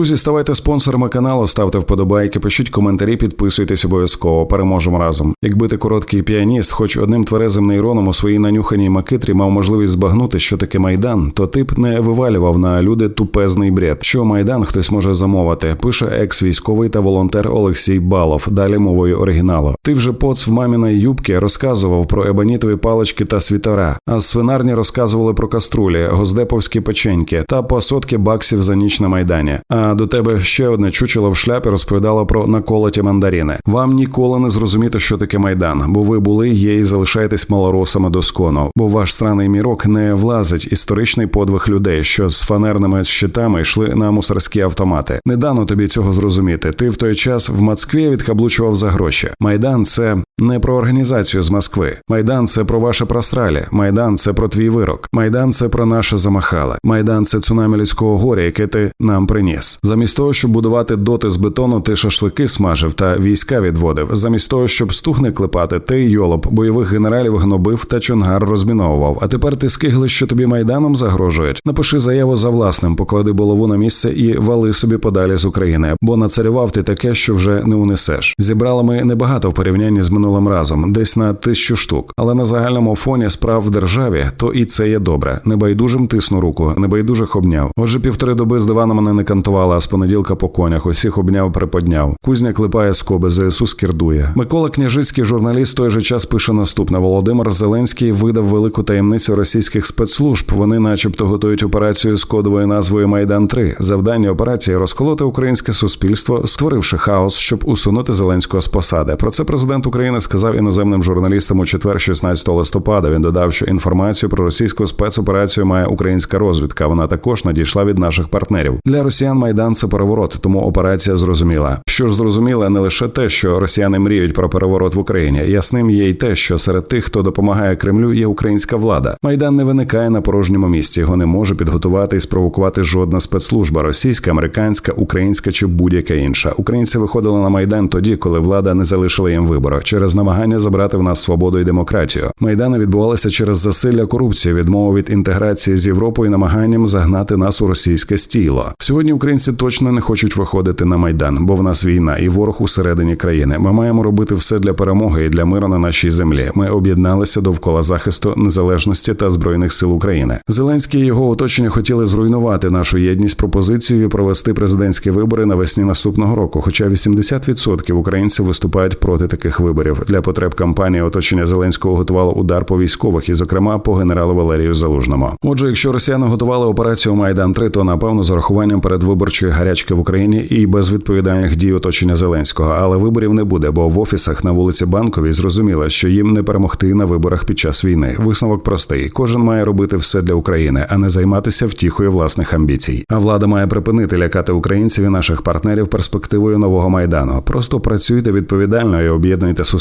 Друзі, ставайте спонсорами каналу, ставте вподобайки, пишіть коментарі, підписуйтесь обов'язково. Переможемо разом. Якби ти короткий піаніст, хоч одним тверезим нейроном у своїй нанюханій макитрі мав можливість збагнути, що таке майдан, то ти б не вивалював на люди тупезний бред. Що майдан хтось може замовити, пише екс-військовий та волонтер Олексій Балов. Далі мовою оригіналу. Ти вже поц в маміної юбки розказував про ебанітові палички та світора, а свинарні розказували про каструлі, гоздеповські печеньки та по сотки баксів за ніч на майдані. А до тебе ще одне чучело в шляпі розповідало про наколоті мандаріни. Вам ніколи не зрозуміти, що таке майдан, бо ви були, є і залишаєтесь малоросами доскону. Бо ваш сраний мірок не влазить історичний подвиг людей, що з фанерними щитами йшли на мусорські автомати. Не дано тобі цього зрозуміти. Ти в той час в Москві відхаблучував за гроші. Майдан це не про організацію з Москви. Майдан це про ваше просралі. Майдан це про твій вирок. Майдан це про наше замахале. Майдан це цунамі людського горя, яке ти нам приніс. Замість того, щоб будувати доти з бетону, ти шашлики смажив та війська відводив. Замість того, щоб стухни клепати, ти йолоп, бойових генералів гнобив та чонгар розміновував. А тепер ти скигли, що тобі майданом загрожують. Напиши заяву за власним, поклади булаву на місце і вали собі подалі з України, бо нацарював ти таке, що вже не унесеш. Зібрали ми небагато в порівнянні з минулим разом, десь на тисячу штук. Але на загальному фоні справ в державі, то і це є добре. Небайдужим тисну руку, небайдужих обняв. Отже, півтори доби з дивана мене не кантувала, а з понеділка по конях. Усіх обняв, приподняв. Кузня клепає скоби, ЗСУ скірдує. Микола Княжицький, журналіст, той же час пише наступне: Володимир Зеленський видав велику таємницю російських спецслужб. Вони, начебто, готують операцію з кодовою назвою Майдан 3 Завдання операції розколоти українське суспільство, створивши хаос, щоб усунути Зеленського з посади. Про це президент України сказав іноземним журналістам у четвер, 16 листопада. Він додав, що інформацію про російську спецоперацію має українська розвідка. Вона також надійшла від наших партнерів. Для росіян майдан це переворот, тому операція зрозуміла. Що ж зрозуміло, не лише те, що росіяни мріють про переворот в Україні. Ясним є й те, що серед тих, хто допомагає Кремлю, є українська влада. Майдан не виникає на порожньому місці. Його не може підготувати і спровокувати жодна спецслужба російська, американська, українська чи будь-яка інша. Українці виходили на майдан тоді, коли влада не залишила їм вибору через намагання забрати в нас свободу і демократію. Майдани відбувалися через засилля корупції, відмову від інтеграції з Європою, і намаганням загнати нас у російське стіло. Сьогодні українці точно не хочуть виходити на майдан, бо в нас війна і ворог усередині країни. Ми маємо робити все для перемоги і для миру на нашій землі. Ми об'єдналися довкола захисту незалежності та збройних сил України. Зеленський і його оточення хотіли зруйнувати нашу єдність пропозицією провести президентські вибори навесні наступного року. Хоча 80% українців виступають проти таких виборів для потреб кампанії оточення Зеленського готувало удар по військових, і, зокрема, по генералу Валерію Залужному. Отже, якщо росіяни готували операцію Майдан 3 то напевно з урахуванням передвиборчої гарячки в Україні і без відповідальних дій оточення Зеленського. Але виборів не буде, бо в офісах на вулиці Банковій зрозуміло, що їм не перемогти на виборах під час війни. Висновок простий: кожен має робити все для України, а не займатися втіхою власних амбіцій. А влада має припинити лякати українців і наших партнерів перспективою нового майдану. Просто працюйте відповідально і об'єднуйте суспільство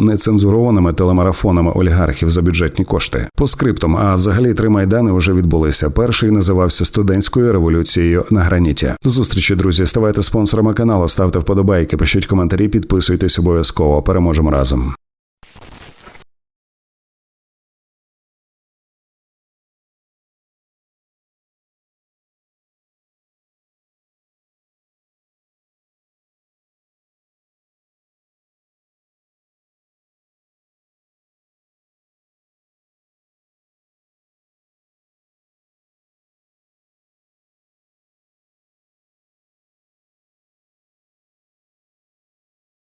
нецензурованими телемарафонами олігархів за бюджетні кошти. По скриптам, а взагалі три майдани вже відбулися. Перший називався студентською революцією на граніті. До зустрічі, друзі. Ставайте спонсорами каналу, ставте вподобайки, пишіть коментарі, підписуйтесь обов'язково. Переможемо разом.